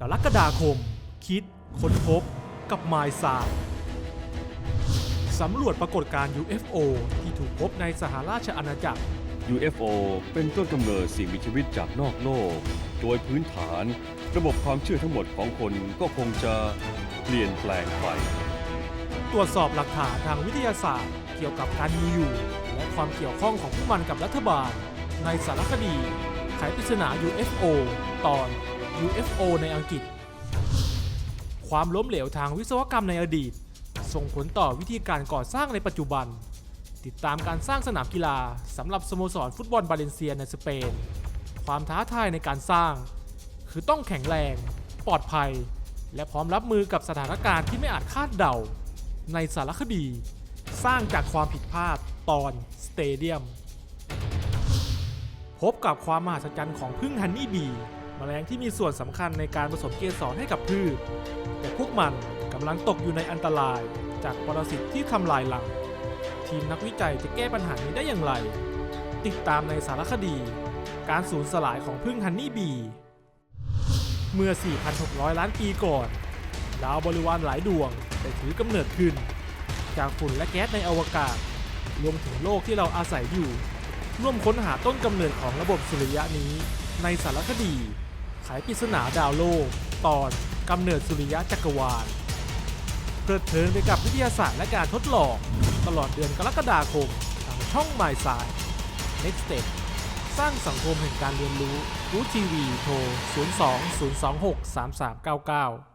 กรกฎาคม คิด ค้นพบ กับมายซายสำรวจปรากฏการณ์ UFO ที่ถูกพบในสหราชอาณาจักร UFO เป็นต้นกำเนิดสิ่งมีชีวิตจากนอกโลก โดยพื้นฐาน ระบบความเชื่อทั้งหมดของคนก็คงจะเปลี่ยนแปลงไป ตรวจสอบหลักฐานทางวิทยาศาสตร์ เกี่ยวกับการมีอยู่ และความเกี่ยวข้องของพวกมันกับรัฐบาล ในสารคดี ไขปริศนา UFO ตอน UFO ในอังกฤษ ความล้มเหลวทางวิศวกรรมในอดีต ส่งผลต่อวิธีการก่อสร้างในปัจจุบัน ติดตามการสร้างสนามกีฬาสำหรับสโมสรฟุตบอลบาเลนเซียในสเปน ความท้าทายในการสร้าง คือต้องแข็งแรง ปลอดภัย และพร้อมรับมือกับสถานการณ์ที่ไม่อาจคาดเดา ในสารคดี สร้างจากความผิดพลาดตอนสเตเดียมพบกับความมหัศจรรย์ของพึ่งฮันนี่บี แมลงที่มีส่วนสำคัญในการผสมเกสรให้กับพืช แต่พวกมันกำลังตกอยู่ในอันตรายจากปรสิตที่ทำลายหลัง ทีมนักวิจัยจะแก้ปัญหานี้ได้อย่างไร ติดตามในสารคดี การสูญสลายของพึ่งฮันนี่บี เมื่อ 4,600 ล้านปีก่อน ดาวบริวารหลายดวงได้ถือกำเนิดขึ้น จากฝุ่นและแก๊สในอวกาศ รวมถึงโลกที่เราอาศัยอยู่ ร่วมค้นหาต้นกำเนิดของระบบสุริยะนี้ในสารคดี ไขปริศนาดาวโลก ตอนกำเนิดสุริยะจักรวาล เพลิดเพลินไปกับวิทยาศาสตร์และการทดลอง ตลอดเดือนกรกฎาคมทางช่องหมายสาย Next Step สร้างสังคมแห่งการเรียนรู้รู้ทีวีโทร 02 026 3399